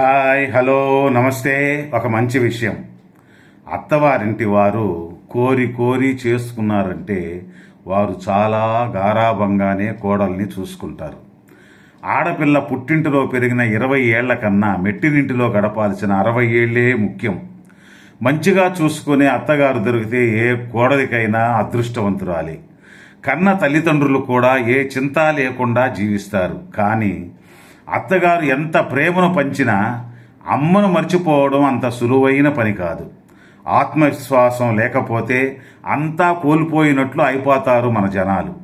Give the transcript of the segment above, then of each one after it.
Hi hello నమస్తే. ఒక మంచి విషయం. అత్తవారింటి వారు కోరి కోరి చేసుకున్నారంటే వారు చాలా గారాభంగానే కోడల్ని చూసుకుంటారు. ఆడపిల్ల పుట్టింటిలో పెరిగిన ఇరవై ఏళ్ళ కన్నా మెట్టినింటిలో గడపాల్సిన అరవై ఏళ్ళే ముఖ్యం. మంచిగా చూసుకునే అత్తగారు దొరికితే ఏ కోడలికైనా అదృష్టవంతురాలి. కన్న తల్లిదండ్రులు కూడా ఏ చింత లేకుండా జీవిస్తారు. కానీ అత్తగారు ఎంత ప్రేమను పంచినా అమ్మను మర్చిపోవడం అంత సులువైన పని కాదు. ఆత్మవిశ్వాసం లేకపోతే అంతా కోల్పోయినట్లు అయిపోతారు మన జనాలు.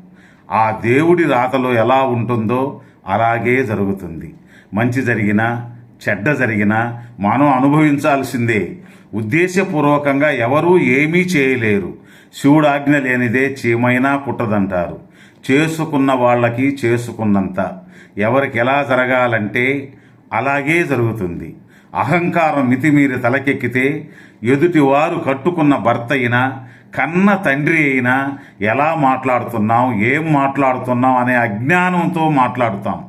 ఆ దేవుడి రాతలో ఎలా ఉంటుందో అలాగే జరుగుతుంది. మంచి జరిగినా చెడ్డ జరిగినా మనం అనుభవించాల్సిందే. ఉద్దేశపూర్వకంగా ఎవరూ ఏమీ చేయలేరు. శివుడు ఆజ్ఞ లేనిదే చీమైనా పుట్టదంటారు. చేసుకున్న వాళ్ళకి చేసుకున్నంత. ఎవరికి ఎలా జరగాలంటే అలాగే జరుగుతుంది. అహంకారం మితిమీరి తలకెక్కితే ఎదుటివారు కట్టుకున్న భర్త అయినా కన్న తండ్రి అయినా ఎలా మాట్లాడుతున్నాం ఏం మాట్లాడుతున్నాం అనే అజ్ఞానంతో మాట్లాడుతాం.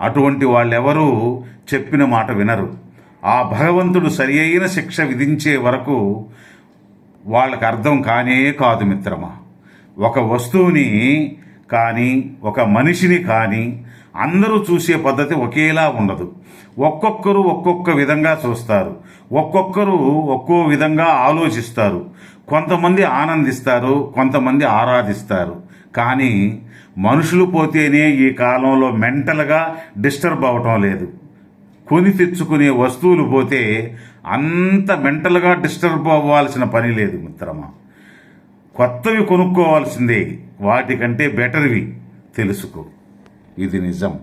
అటువంటి వాళ్ళెవరూ చెప్పిన మాట వినరు. ఆ భగవంతుడు సరి అయిన శిక్ష విధించే వరకు వాళ్ళకు అర్థం కానే కాదు మిత్రమా. ఒక వస్తువుని కానీ ఒక మనిషిని కానీ అందరూ చూసే పద్ధతి ఒకేలా ఉండదు. ఒక్కొక్కరు ఒక్కొక్క విధంగా చూస్తారు. ఒక్కొక్కరు ఒక్కో విధంగా ఆలోచిస్తారు. కొంతమంది ఆనందిస్తారు కొంతమంది ఆరాధిస్తారు. కానీ మనుషులు పోతేనే ఈ కాలంలో మెంటల్గా డిస్టర్బ్ అవటం లేదు. కొని తెచ్చుకునే వస్తువులు పోతే అంత మెంటల్గా డిస్టర్బ్ అవ్వాల్సిన పని లేదు మిత్రమా. కొత్తవి కొనుక్కోవాల్సిందే. వాటికంటే బెటర్వి తెలుసుకో. ఇది నిజం.